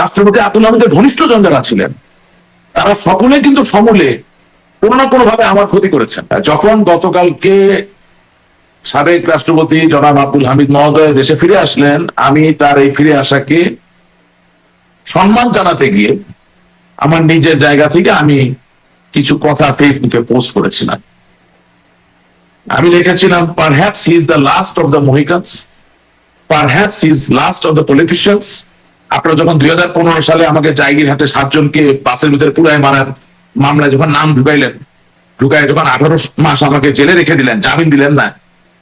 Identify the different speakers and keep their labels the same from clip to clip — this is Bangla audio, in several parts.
Speaker 1: রাষ্ট্রপতি আব্দুল হামিদের ঘনিষ্ঠ জন যারা ছিলেন, তারা সকলে কিন্তু সমূলে কোনো না কোনো ভাবে আমার ক্ষতি করেছেন। যখন গতকালকে সাবেক রাষ্ট্রপতি জনাব আব্দুল হামিদ মহোদয় দেশে ফিরে আসলেন, আমি তার এই ফিরে আসাকে সম্মান জানাতে গিয়ে আমার নিজের জায়গা থেকে আমি কিছু কথা ফেসবুকে পোস্ট করেছিলাম। আমি লিখেছিলাম perhaps he is the last of the Mohicans perhaps is last of the politicians আপনারা যখন দুই হাজার পনেরো সালে আমাকে জায়গিরহাটে সাতজনকে বাসের ভিতরে পুরায় মারার মামলায় যখন নাম ঢুকাইলেন ঢুকায় যখন আঠারো মাস আমাকে জেলে রেখে দিলেন জামিন দিলেন না।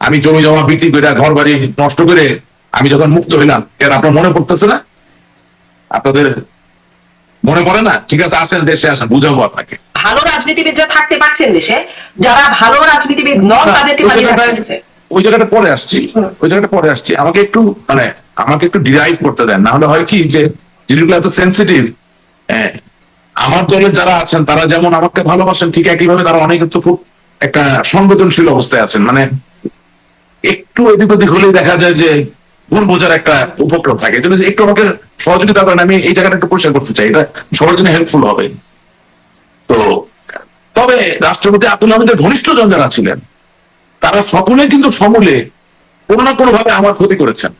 Speaker 1: আমি জমি জমা বিক্রি করে ঘর বাড়ি নষ্ট করে আমি যখন মুক্ত হইলাম কেন আপনার মনে পড়তেছে না? আপনাদের মনে পড়ে না? ঠিক আছে আসেন দেশে আসেন বুঝাবো আপনাকে।
Speaker 2: ভালো রাজনীতিবিদরা থাকতে পারছেন দেশে যারা ভালো রাজনীতিবিদ নন তাদেরকে
Speaker 1: ওই জায়গাটা পরে আসছি ওই জায়গাটা পরে আসছি। আমাকে একটু মানে আমাকে একটু ডিরাইভ করতে দেন। না হলে হয় কি যে, জিনিসগুলো এত সেন্সিটিভ আমার দলের যারা আছেন, তারা যেমন আমাকে ভালোবাসেন, ঠিক একইভাবে তারা অনেকে তো খুব একটা সংবেদনশীল অবস্থায় আছেন। মানে একটু এদিক ওদিক হলেই দেখা যায় যে ভুল বোঝার একটা উপক্রম থাকে। জন্য একটু আমাকে সহযোগিতা করেন, আমি এই জায়গাটা একটু পরিষ্কার করতে চাই। এটা সবার জন্য হেল্পফুল হবে। তো, তবে রাষ্ট্রপতি আব্দুল হামিদের ঘনিষ্ঠ জন যারা ছিলেন, তারা সকলে কিন্তু সমূলে কোনো না কোনো ভাবে আমার ক্ষতি করেছেন।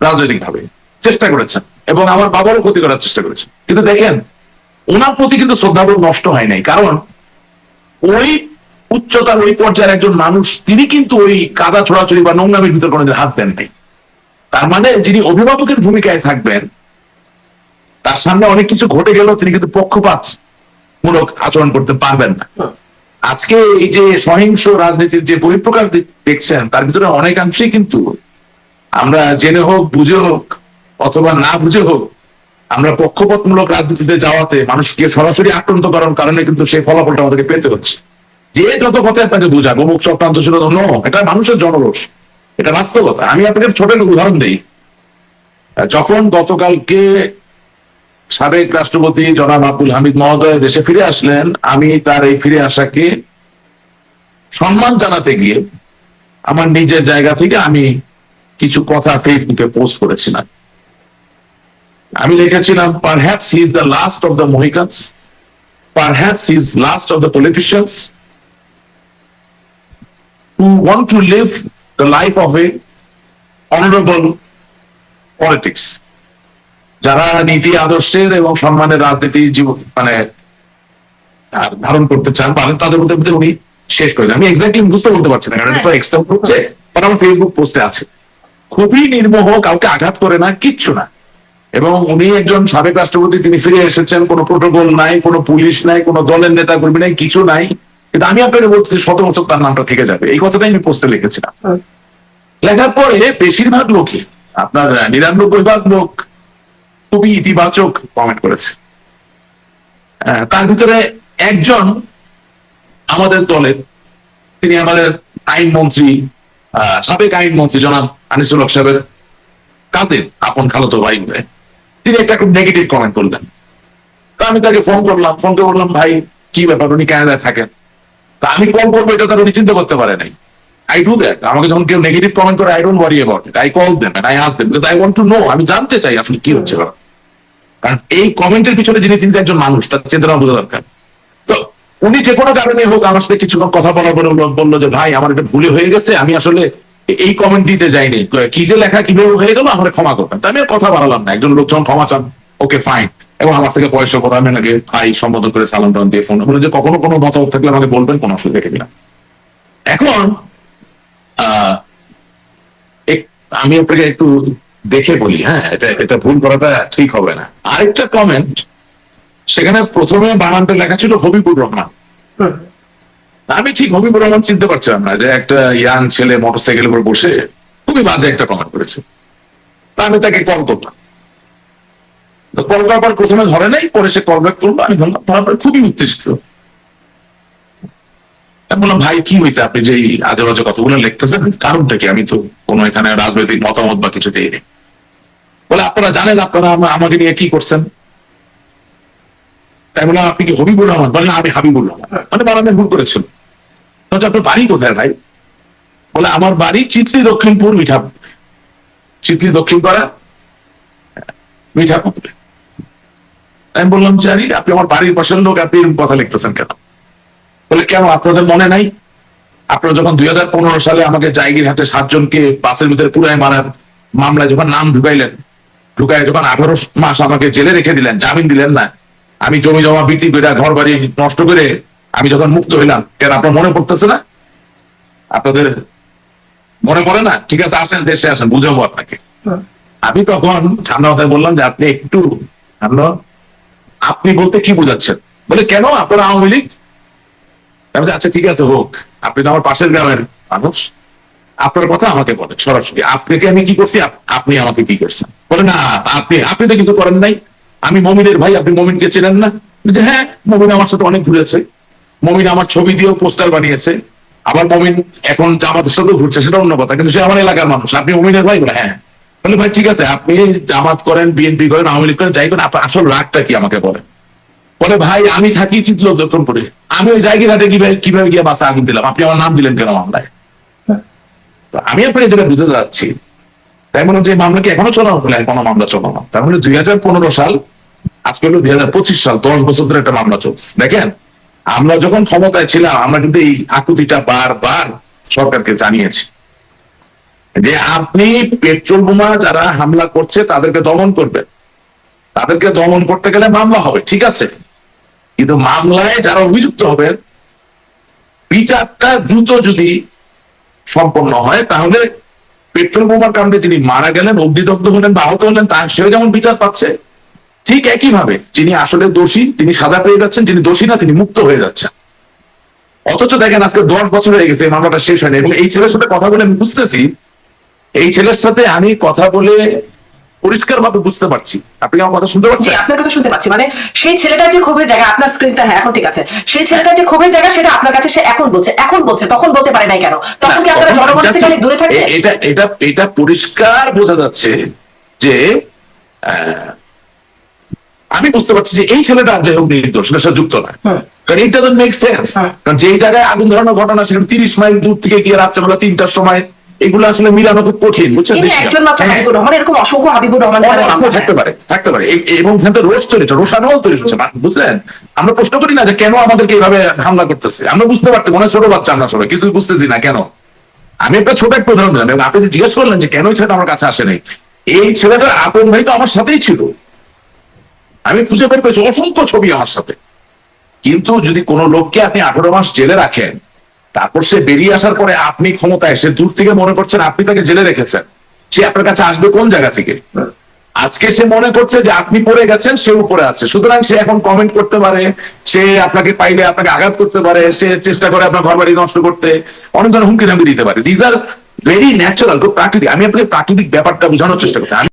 Speaker 1: রাজনৈতিক ভাবে চেষ্টা করেছেন এবং আমার বাবারও ক্ষতি করার চেষ্টা করেছেন। কিন্তু দেখেন ওনার প্রতি কিন্তু শ্রদ্ধাবোধ নষ্ট হয় নাই কারণ ওই উচ্চতার ওই পর্যায়ের একজন মানুষ তিনি কিন্তু ওই কাদা ছোড়াছড়ি বা নোংরামের ভিতর কোনোদিন হাত দেন নাই। তার মানে যিনি অভিভাবকের ভূমিকায় থাকবেন তার সামনে অনেক কিছু ঘটে গেলেও তিনি কিন্তু পক্ষপাত মূলক আচরণ করতে পারবেন না। আজকে এই যে সহিংস রাজনীতির যে বহিঃপ্রকাশ দেখছেন তার ভিতরে অনেকাংশেই কিন্তু আমরা জেনে হোক, বুঝে হোক, অথবা না বুঝে হোক, আমরা পক্ষপাতমূলক রাজনীতিতে যাওয়াতে মানুষকে সরাসরি আক্রান্ত করার কারণে কিন্তু সেই ফলাফলটা আমাদেরকে পেতে হচ্ছে। যে যত কথা আপনাকে বুঝাবো, মুখ চক্রান্ত ছিল নো, এটা মানুষের জনরোষ, এটা বাস্তবতা। আমি আপনাকে ছোট একটা উদাহরণ দিই। যখন গতকালকে সাবেক রাষ্ট্রপতি জনাব আব্দুল হামিদ মহোদয় দেশে ফিরে আসলেন, আমি তার এই ফিরে আসাকে সম্মান জানাতে গিয়ে, আমার নিজের জায়গা থেকে আমি কিছু কথা ফেসবুকে পোস্ট করেছিলাম। আমি লিখেছিলাম perhaps he is the last of the Mohicans perhaps is last of the politicians who want to live the life of a honorable politics. যারা নীতি আদর্শের এবং সম্মানের রাজনীতি জীবন মানে ধারণ করতে চান পারেন তাদের মধ্যে মধ্যে উনি শেষ করেন আমি এক্স্যাক্টলি বুঝতে বলতে পারছি না কারণ এটা এক্সট্রা হচ্ছে আমার ফেসবুক পোস্টে আছে। খুবই নির্মোহ কাউকে আঘাত করে না কিচ্ছু না। এবং উনি একজন সাবেক রাষ্ট্রপতি তিনি ফিরে এসেছেন কোনো প্রোটোকল নাই কোনো পুলিশ নাই কোনো দলের নেতা কর্মী নাই কিছু নাই। কিন্তু আমি আপনাকে বলছি শত বছর তার নামটা থেকে যাবে। এই কথাটাই আমি পোস্টে লিখেছিলাম। লেখার পরে বেশিরভাগ লোকই আপনার নিরানব্বই ভাগ লোক খুবই ইতিবাচক কমেন্ট করেছে। তার ভিতরে একজন আমাদের দলের তিনি আমাদের আইনমন্ত্রী আহ, সাবেক আইনমন্ত্রী জনাব আনিসুল হক সাহেবের কাজের আপন খালতো ভাই তিনি একটা খুব নেগেটিভ কমেন্ট করলেন। তা আমি তাকে ফোন করলাম ফোন করে বললাম, ভাই, কি ব্যাপার? উনি কানাডায় থাকেন? তা আমি কল করব, এটা তার উনি চিন্তা করতে পারে নাই। আই ডু দ্যাট আমাকে যখন কেউ নেগেটিভ কমেন্ট করে I don't worry about it I call them I ask them because I want to know আমি জানতে চাই আসলে কি হচ্ছে। কারণ এই কমেন্টের পিছনে যিনি তিনি একজন মানুষ, তার চিন্তা বোঝা দরকার। উনি যে কোনো কারণে হোক আমার সাথে কিছুক্ষণ কথা বলার পরে বললো- যে, ভাই, আমার এটা ভুলে হয়ে গেছে, আমি আসলে এই কমেন্ট দিতে যাইনি। কি যে লেখা কীভাবে হয়ে গেল, আমার ক্ষমা করবেন। আমি কথা বাড়ালাম না। একজন লোক যখন ক্ষমা চান, ওকে ফাইন এবং আমার থেকে পয়সা করে আমি নাকি ভাই সম্বোধন করে সালাম টালাম দিয়ে ফোন বলে যে কখনো কোনো মতামত থাকলে আমাকে বলবেন, কোনো অসুবিধা রেখে দিলাম এখন আমি আপনাকে একটু দেখে বলি হ্যাঁ এটা এটা ভুল করাটা ঠিক হবে না। আরেকটা কমেন্ট সেখানে প্রথমে বানানটা লেখা ছিল হবিবুর রহমান। আমি ঠিক হবিবুর রহমান চিনতে পারছিলাম না যে একটা ইয়াং ছেলে মোটর মোটরসাইকেলের উপর বসে খুবই বাজে একটা কমেন্ট করেছে। তা আমি তাকে কল করলাম। কল করার পর প্রথমে ধরে নাই পরে সে কল ব্যাক করল আমি ধরলাম ধরার পরে খুবই উত্তেজিত। আমি বললাম ভাই কি হয়েছে? আপনি যে আজে বাজে কথাগুলো লিখতেছেন কারণটা কি? আমি তো কোনো এখানে রাজনৈতিক মতামত বা কিছু দিইনি। বলে আপনারা জানেন আপনারা আমাকে নিয়ে কি করছেন? তাই বললাম আপনি কি হবিবুর রহমান? বলেন আমি হাবিবুর রহমান। মানে বানানে ভুল করেছিল। আপনার বাড়ি কোথায় ভাই? বলে, আমার বাড়ি চিত্রি দক্ষিণপুর মিঠাপুর। চিত্রি দক্ষিণ পাড়া মিঠাপুর আমি বললাম, জানি, আপনি আমার বাড়ির পাশের লোক, আপনি কথা লিখতেছেন কেন? বলে, কেন, আপনাদের মনে নাই? আপনারা যখন দুই হাজার পনেরো সালে আমাকে জায়গিরহাটে সাতজনকে বাসের ভিতরে পুরাই মারার মামলায় যখন নাম ঢুকাইলেন, ঢুকায় যখন আঠারো মাস আমাকে জেলে রেখে দিলেন, জামিন দিলেন না আমি জমি জমা বিক্রি করে ঘর বাড়ি নষ্ট করে আমি যখন মুক্ত হইলাম কেন আপনার মনে পড়তেছে না? আপনাদের মনে পড়ে না? ঠিক আছে আসেন দেশে আসেন বুঝাবো আপনাকে। আমি তখন ঠান্ডা মাথায় বললাম যে আপনি একটু ঠান্ডা আপনি বলতে কি বোঝাচ্ছেন? বলে কেন আপনারা আওয়ামী লীগ? আমি আচ্ছা ঠিক আছে হোক। আপনি তো আমার পাশের গ্রামের মানুষ। আপনার কথা আমাকে বলে সরাসরি। আপনাকে আমি কি করছি? আপ- আপনি আমাকে কি করছেন? বলে না আপনি আপনি তো কিছু করেন নাই। আমি মমিনের ভাই, আপনি মমিনকে চেনেন না? যে হ্যাঁ মমিন আমার সাথে অনেক ঘুরেছে। মমিন আমার ছবি দিয়েও পোস্টার বানিয়েছে। আবার মমিন এখন জামাতের সাথেও ঘুরছে, সেটা অন্য কথা। কিন্তু সে আমার এলাকার মানুষ। আপনি মমিনের ভাই বলে হ্যাঁ। বলে, ভাই, ঠিক আছে, আপনি জামাত করেন, বিএনপি করেন, আওয়ামী লীগ করেন, যাই করেন, আপনার আসল রাগটা কি আমাকে বলেন? বলে, ভাই, আমি থাকি চিতল দক্ষিণপুরে আমি ওই জায়গাটাতে কীভাবে কীভাবে গিয়ে বাসা আগুন দিলাম? আপনি আমার নাম দিলেন কেন মামলায়? আমি আপনাকে যেটা বুঝতে যাচ্ছি তাই মনে হচ্ছে মামলা কি এখনও চলা হলে কোনো মামলা চলো না। তার মানে দুই হাজার পনেরো সাল, আজকে হলো দুই হাজার পঁচিশ সাল, দশ বছর ধরে একটা মামলা চলছে। দেখেন, আমরা যখন ক্ষমতায় ছিলাম, আমরা কিন্তু এই আকুতিটা বারবার সরকারকে জানিয়েছি যে আপনি পেট্রোল বোমা যারা হামলা করছে, তাদেরকে দমন করবেন। তাদেরকে দমন করতে গেলে মামলা হবে, ঠিক আছে। কিন্তু মামলায় যারা অভিযুক্ত হবেন, বিচারটা দ্রুত যদি সম্পন্ন হয়, তাহলে পেট্রোল বোমার কারণে তিনি মারা গেলেন, অগ্নিদগ্ধ হলেন বা আহত হলেন, তা সেও যেমন বিচার পাচ্ছে, ঠিক একই ভাবে যিনি আসলে দোষী, তিনি সাজা পেয়ে যাচ্ছেন, যিনি দোষী না, তিনি মুক্ত হয়ে যাচ্ছেন। অথচ দেখেন, আজকে দশ বছর হয়ে গেছে মামলাটা শেষ হয়নি। এই ছেলের সাথে কথা বলে আমি বুঝতেছি, এই ছেলের সাথে আমি কথা বলে পরিষ্কার ভাবে বুঝতে পারছি। আপনি আমার কথা শুনতে পাচ্ছেন?
Speaker 2: আপনার কথা শুনতে পাচ্ছি। মানে সেই ছেলেটার যে ক্ষোভের জায়গা আপনার স্ক্রিনটা হ্যাঁ এখন ঠিক আছে। সেই ছেলেটার যে ক্ষোভের জায়গা সেটা আপনার কাছে সে এখন বলছে এখন বলছে তখন বলতে পারে নাই কেন? তখন কি আপনারা জনগণের থেকে অনেক দূরে থাকবে
Speaker 1: এটা এটা এটা পরিষ্কার বোঝা যাচ্ছে যে আমি বুঝতে পারছি যে এই ছেলেটা যে হোক নির্দোষ সাথে যুক্ত না কারণ ইট ডাজন্ট মেক সেন্স কারণ যেই জায়গায় আগুন ধরানোর ঘটনা সেখানে তিরিশ মাইল দূর থেকে গিয়ে রাত্রেবেলা তিনটার সময় এগুলো আসলে মিলানো খুব কঠিন বুঝছেন? হ্যাঁ।
Speaker 2: হাবিবুর রহমান এরকম অসংখ্য হাবিবুর রহমান
Speaker 1: অনেক
Speaker 2: থাকার
Speaker 1: আছে,
Speaker 2: মামলা।
Speaker 1: থাকতে পারে। থাকতে পারে। এবং রোষ তৈরি হচ্ছে বুঝলেন? আমরা প্রশ্ন করি না যে কেন আমাদেরকে এইভাবে হামলা করতেছে। আমরা বুঝতে পারতে মনে ছোট বাচ্চা আমরা সবাই কিছু বুঝতেছি না কেন? আমি একটা ছোট একটা উদাহরণ দিলাম এবং আপনি জিজ্ঞেস করলেন যে কেন এই ছেলেটা আমার কাছে আসে নাই এই ছেলেটার আপন ভাই তো আমার সাথেই ছিল। আমি খুঁজে বের করেছি অসংখ্য ছবি আমার সাথে। কিন্তু যদি কোনো লোককে আপনি আঠারো মাস জেলে রাখেন তারপর সে বেরিয়ে আসার পরে আপনি ক্ষমতায় সে দূর থেকে মনে করছেন আপনি তাকে জেলে রেখেছেন। সে আপনার কাছে আসবে কোন জায়গা থেকে? আজকে সে মনে করছে যে আপনি পড়ে গেছেন, সে উপরে আছে। সুতরাং সে এখন কমেন্ট করতে পারে, সে আপনাকে পাইলে আপনাকে আঘাত করতে পারে, সে চেষ্টা করে আপনার ঘর বাড়ি নষ্ট করতে, অনেক ধরনের হুমকি ধামকি দিতে পারে। দিজ আর ভেরি ন্যাচারাল খুব প্রাকৃতিক। আমি আপনাকে প্রাকৃতিক ব্যাপারটা বোঝানোর চেষ্টা করছি।